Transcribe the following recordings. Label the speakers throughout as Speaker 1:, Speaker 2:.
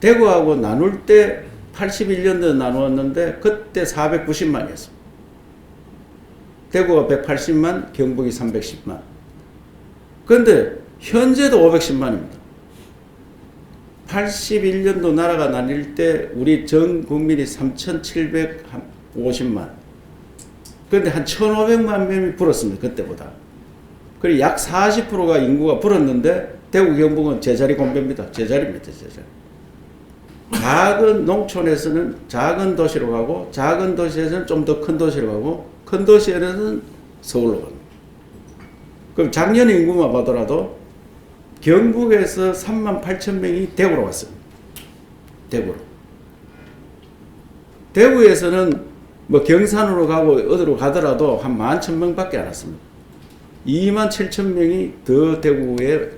Speaker 1: 대구하고 나눌 때 81년도에 나누었는데 그때 490만이었습니다. 대구가 180만, 경북이 310만. 그런데 현재도 510만입니다. 81년도 나라가 나뉠 때 우리 전 국민이 3,750만. 그런데 한 1,500만 명이 불었습니다. 그때보다. 그리고 약 40%가 인구가 불었는데 대구 경북은 제자리 공배입니다. 제자리입니다. 제자리. 작은 농촌에서는 작은 도시로 가고 작은 도시에서는 좀 더 큰 도시로 가고 큰 도시에서는 서울로 갑니다. 그럼 작년 인구만 보더라도 경북에서 3만 8천 명이 대구로 왔습니다. 대구로. 대구에서는 뭐 경산으로 가고 어디로 가더라도 한 1만 천 명밖에 안 왔습니다. 2만 7천 명이 더 대구에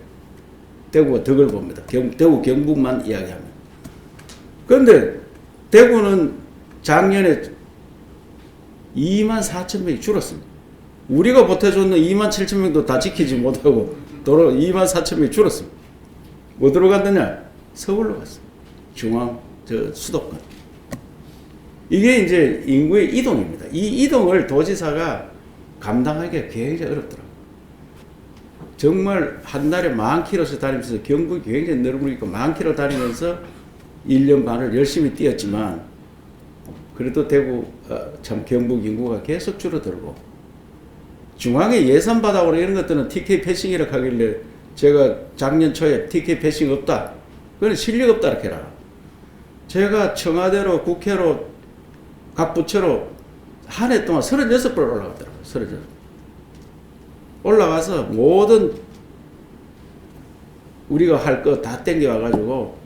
Speaker 1: 대구가 덕을 봅니다. 경, 대구 경북만 이야기합니다. 그런데 대구는 작년에 2만 4천 명이 줄었습니다. 우리가 보태줬는 2만 7천 명도 다 지키지 못하고 도로 2만 4천 명이 줄었습니다. 어디로 갔느냐? 서울로 갔습니다. 중앙 저 수도권. 이게 이제 인구의 이동입니다. 이 이동을 도지사가 감당하기가 굉장히 어렵더라고요. 정말 한 달에 만 킬로씩 다니면서 경북이 굉장히 넓으니까 만 킬로 다니면서 1년 반을 열심히 뛰었지만 그래도 대구 어, 참 경북 인구가 계속 줄어들고 중앙에 예산 받아오는 이런 것들은 TK 패싱이라 하길래 제가 작년 초에 TK 패싱 없다. 그건 실력 없다 이렇게 해라. 제가 청와대로 국회로 각 부처로 한 해 동안 36번 올라갔더라고요. 36번. 올라가서 모든 우리가 할 거 다 땡겨와가지고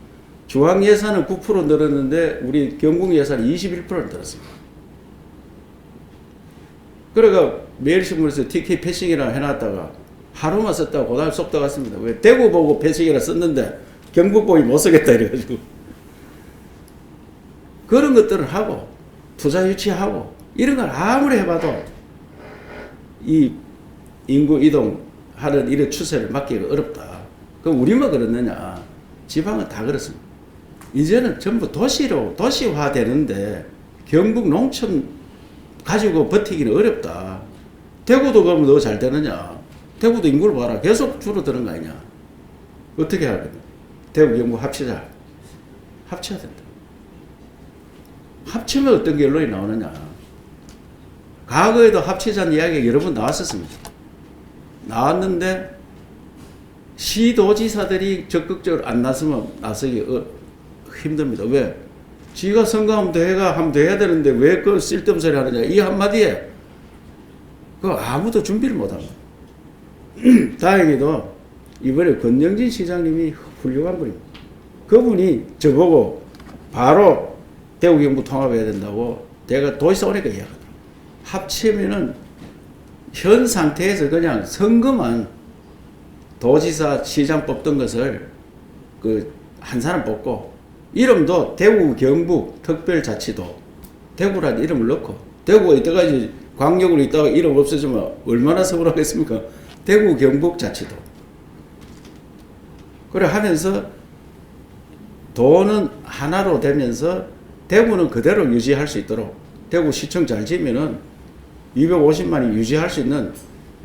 Speaker 1: 중앙 예산은 9% 늘었는데 우리 경북 예산은 21%를 늘었습니다. 그러니까 매일신문에서 TK 패싱이라 해놨다가 하루만 썼다가 고다음 쏙 들어갔습니다. 왜 대구 보고 패싱이라 썼는데 경북 보기 못 쓰겠다 이래가지고 그런 것들을 하고 투자 유치하고 이런 걸 아무리 해봐도 이 인구 이동하는 이런 추세를 막기가 어렵다. 그럼 우리만 그렇느냐? 지방은 다 그렇습니다. 이제는 전부 도시로 도시화 되는데 경북 농촌 가지고 버티기는 어렵다. 대구도 그러면 더 잘 되느냐? 대구도 인구를 봐라. 계속 줄어드는 거 아니냐? 어떻게 하겠냐? 대구 경북 합치자. 합쳐야 된다. 합치면 어떤 결론이 나오느냐? 과거에도 합치자는 이야기가 여러 번 나왔었습니다. 나왔는데 시도지사들이 적극적으로 안 나서면 나서기 어, 힘듭니다. 왜? 지가 선거하면 대가 하면 돼야 되는데 왜 그 쓸데없는 소리 하느냐. 이 한마디에 그 아무도 준비를 못 합니다. 다행히도 이번에 권영진 시장님이 훌륭한 분입니다. 그분이 저보고 바로 대구 경북 통합해야 된다고 내가 도시사 오니까 이야기하더라고요. 합치면은 현 상태에서 그냥 선거만 도지사 시장 뽑던 것을 그 한 사람 뽑고 이름도 대구 경북 특별자치도 대구라는 이름을 넣고 대구가 이때까지 광역으로 있다가 이름 없어지면 얼마나 서운하겠습니까? 대구 경북 자치도 그래 하면서 도는 하나로 되면서 대구는 그대로 유지할 수 있도록 대구 시청 잘 지면은 250만이 유지할 수 있는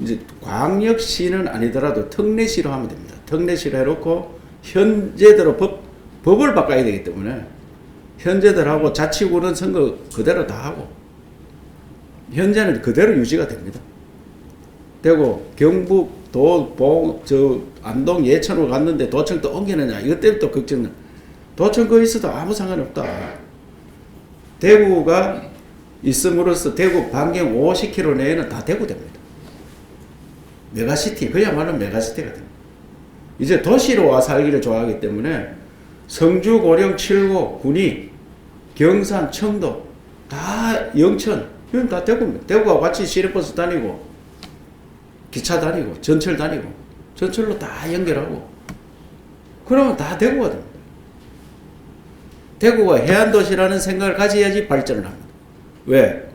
Speaker 1: 이제 광역시는 아니더라도 특례시로 하면 됩니다. 특례시로 해놓고 현재대로 법, 법을 바꿔야 되기 때문에 현재대로 자치구는 선거 그대로 다 하고 현재는 그대로 유지가 됩니다. 되고 경북 도봉 저 안동 예천으로 갔는데 도청 또 옮기느냐 이것 때문에 또 걱정은 도청 거 있어도 아무 상관없다. 대구가 있음으로써 대구 반경 50km 내에는 다 대구 됩니다. 메가시티 그야말로 메가시티가 됩니다. 이제 도시로 와 살기를 좋아하기 때문에 성주, 고령, 칠고, 군위, 경산, 청도 다 영천 이건 다 대구입니다. 대구와 같이 시내버스 다니고 기차 다니고 전철 다니고 전철로 다 연결하고 그러면 다 대구가 됩니다. 대구가 해안도시라는 생각을 가져야지 발전을 합니다. 왜?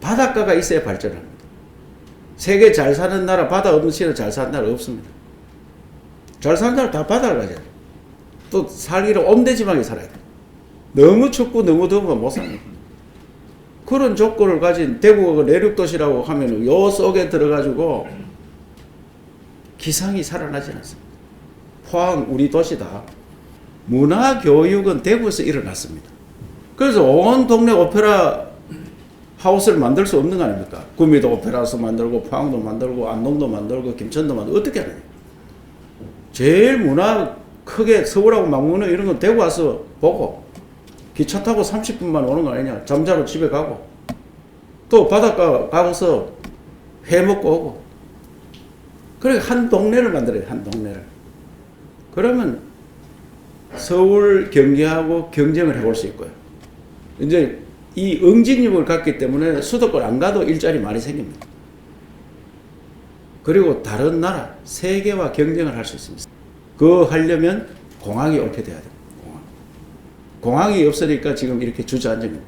Speaker 1: 바닷가가 있어야 발전을 합니다. 세계 잘 사는 나라, 바다 없는 시는 잘 사는 나라 없습니다. 잘 사는 나라 다 바다를 가잖아요. 또 살기를 옴대지방에 살아야 돼. 너무 춥고 너무 더우면 못 삽니다. 그런 조건을 가진 대구가 내륙 도시라고 하면 요 속에 들어가지고 기상이 살아나지 않습니다. 포항 우리 도시다. 문화 교육은 대구에서 일어났습니다. 그래서 온 동네 오페라 하우스를 만들 수 없는 거 아닙니까? 구미도 오페라하우스 만들고 포항도 만들고 안동도 만들고 김천도 만들고 어떻게 하느냐? 제일 문화 크게 서울하고 맞먹는 이런 건 대구 와서 보고 기차 타고 30분만 오는 거 아니냐? 잠자러 집에 가고 또 바닷가 가서 회 먹고 오고 그래 한 동네를 만들어야 돼, 한 동네를. 그러면 서울 경기하고 경쟁을 해볼 수 있고요. 이제 이 응징력을 갖기 때문에 수도권 안 가도 일자리 많이 생깁니다. 그리고 다른 나라, 세계와 경쟁을 할 수 있습니다. 그거 하려면 공항이 옳게 돼야 됩니다. 공항. 공항이 없으니까 지금 이렇게 주저앉은 겁니다.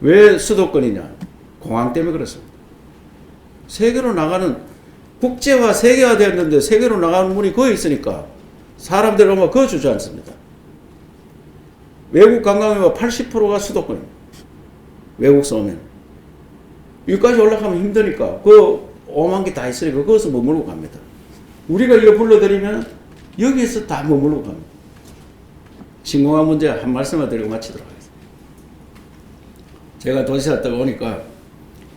Speaker 1: 왜 수도권이냐? 공항 때문에 그렇습니다. 세계로 나가는 국제화 세계화 되었는데 세계로 나가는 문이 거기 있으니까 사람들 오면 그거 주저앉습니다. 외국 관광객의 80%가 수도권입니다. 외국서 오면. 여기까지 올라가면 힘드니까 그 오만 개 다 있으니까 거기서 머물고 갑니다. 우리가 이거 불러드리면 여기에서 다 머물고 갑니다. 신공항 문제 한 말씀만 드리고 마치도록 하겠습니다. 제가 도시 갔다가 오니까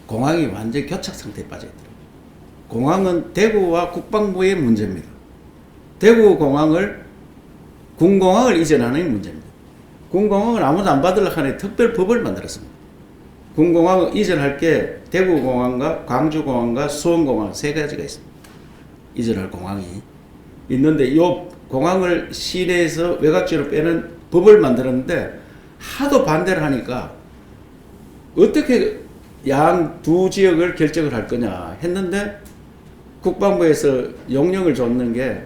Speaker 1: 공항이 완전 교착 상태에 빠져있더라고요. 공항은 대구와 국방부의 문제입니다. 대구 공항을 군공항을 이전하는 문제입니다. 군공항을 아무도 안 받으려고 하는 특별 법을 만들었습니다. 군공항 이전할 게 대구공항과 광주공항과 수원공항 세 가지가 있습니다. 이전할 공항이 있는데 이 공항을 시내에서 외곽지로 빼는 법을 만들었는데 하도 반대를 하니까 어떻게 양 두 지역을 결정을 할 거냐 했는데 국방부에서 용령을 줬는 게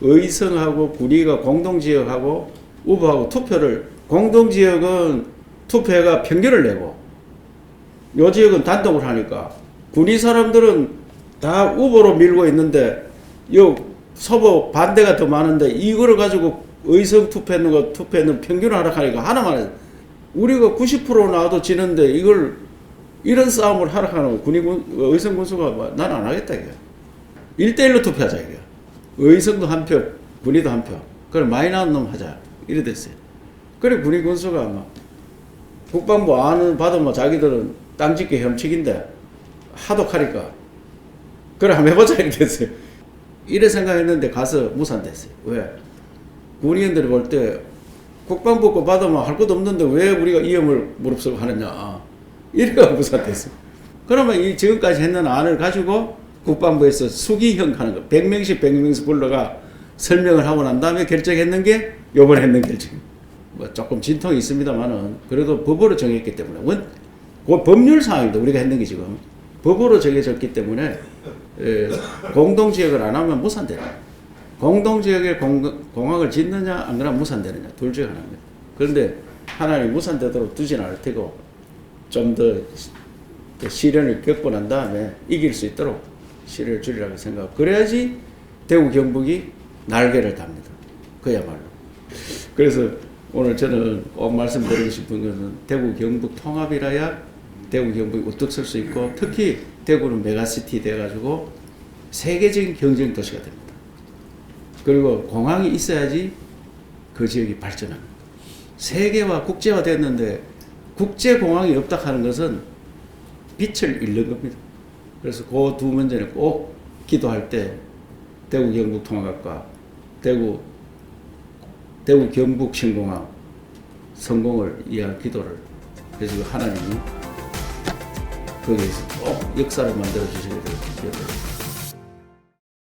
Speaker 1: 의성하고 구리가 공동지역하고 우부하고 투표를 공동지역은 투표가 평균을 내고 요 지역은 단독을 하니까 군이 사람들은 다 우보로 밀고 있는데 요 서부 반대가 더 많은데 이거를 가지고 의성 투표했는 거 투표했는 평균을 하라 하니까 하나만 해. 우리가 90% 나와도 지는데 이걸 이런 싸움을 하라 하는 군이 군 의성 군수가 난 안 하겠다 이게. 1대1로 투표하자 이게. 의성도 한 표, 군이도 한 표. 그래 많이 나온 놈 하자. 이래 됐어요. 그래 군이 군수가 막 국방부 안을 받으면 자기들은 땅 짓기 혐칙인데 하도 하니까 그래 한번 해보자 이렇게 됐어요. 이래 생각했는데 가서 무산됐어요. 왜? 군의원들이 볼 때 국방부 거 받으면 할 것도 없는데 왜 우리가 위험을 무릅쓰고 하느냐. 이래가 무산됐어요. 그러면 이 지금까지 했는 안을 가지고 국방부에서 수기형 하는 거 100명씩 100명씩 불러가 설명을 하고 난 다음에 결정했는 게 요번에 했는 결정. 뭐 조금 진통이 있습니다만은 그래도 법으로 정했기 때문에 원, 그 법률 사항입니다. 우리가 했는 게 지금 법으로 정해졌기 때문에 에, 공동지역을 안 하면 무산돼요. 공동지역에 공, 공항을 짓느냐 안 그러면 무산되느냐 둘 중에 하나입니다. 그런데 하나님 무산되도록 두진 않을 테고 좀 더 시련을 겪고 난 다음에 이길 수 있도록 시련을 줄이라고 생각. 그래야지 대구 경북이 날개를 답니다. 그야말로. 그래서 오늘 저는 꼭 말씀드리고 싶은 것은 대구 경북 통합이라야 대구 경북이 우뚝 설 수 있고 특히 대구는 메가시티 돼가지고 세계적인 경쟁 도시가 됩니다. 그리고 공항이 있어야지 그 지역이 발전합니다. 세계화 국제화 됐는데 국제 공항이 없다 하는 것은 빛을 잃는 겁니다. 그래서 그 두 문제는 꼭 기도할 때 대구 경북 통합과 대구 대구 경북 신공항 성공을 위한 기도를 그래서 하나님이 거기에서 꼭 역사를 만들어 될 기도를